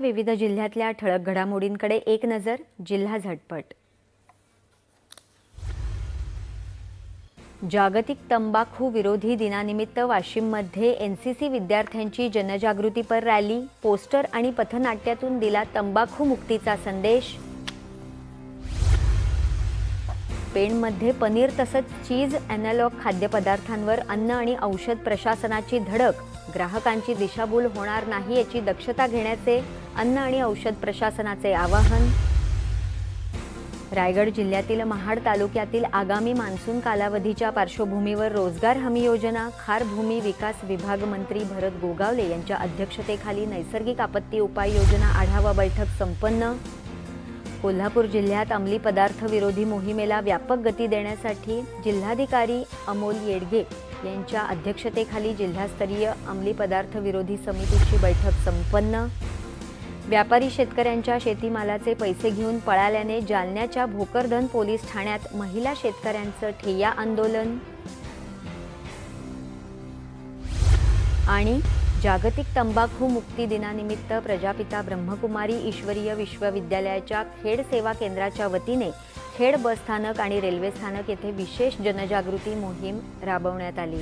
विविध जिल्ह्यातल्या ठळक घडामोडींकडे एक नजर जिल्हा झटपट. जागतिक तंबाखू विरोधी दिनानिमित्त वाशिममध्ये एन सी सी विद्यार्थ्यांची जनजागृतीपर रॅली पोस्टर आणि पथनाट्यातून दिला तंबाखू मुक्तीचा संदेश. पेणमध्ये पनीर तसंच चीज अॅनालॉग खाद्यपदार्थांवर अन्न आणि औषध प्रशासनाची धडक. ग्राहकांची दिशाभूल होणार नाही याची दक्षता घेण्याचे अन्न आणि औषध प्रशासनाचे आवाहन. रायगड जिल्ह्यातील महाड तालुक्यातील आगामी मान्सून कालावधीच्या पार्श्वभूमीवर रोजगार हमी योजना खार भूमी विकास विभाग मंत्री भरत गोगावले यांच्या अध्यक्षतेखाली नैसर्गिक आपत्ती उपाययोजना आढावा बैठक संपन्न. कोल्हापूर जिल्ह्यात अंमली पदार्थ विरोधी मोहिमेला व्यापक गती देण्यासाठी जिल्हाधिकारी अमोल येडगे यांच्या अध्यक्षतेखाली जिल्हास्तरीय अंमली पदार्थ विरोधी समितीची बैठक संपन्न. व्यापारी शेतकऱ्यांच्या शेतीमालाचे पैसे घेऊन पळाल्याने जालन्याच्या भोकरदन पोलीस ठाण्यात महिला शेतकऱ्यांचं ठेय्या आंदोलन. आणि जागतिक तंबाखू मुक्ती दिनानिमित्त प्रजापिता ब्रह्मकुमारी ईश्वरीय विश्वविद्यालयाच्या खेड सेवा केंद्राच्या वतीने खेड बस स्थानक आणि रेल्वे स्थानक येथे विशेष जनजागृती मोहीम राबवण्यात आली.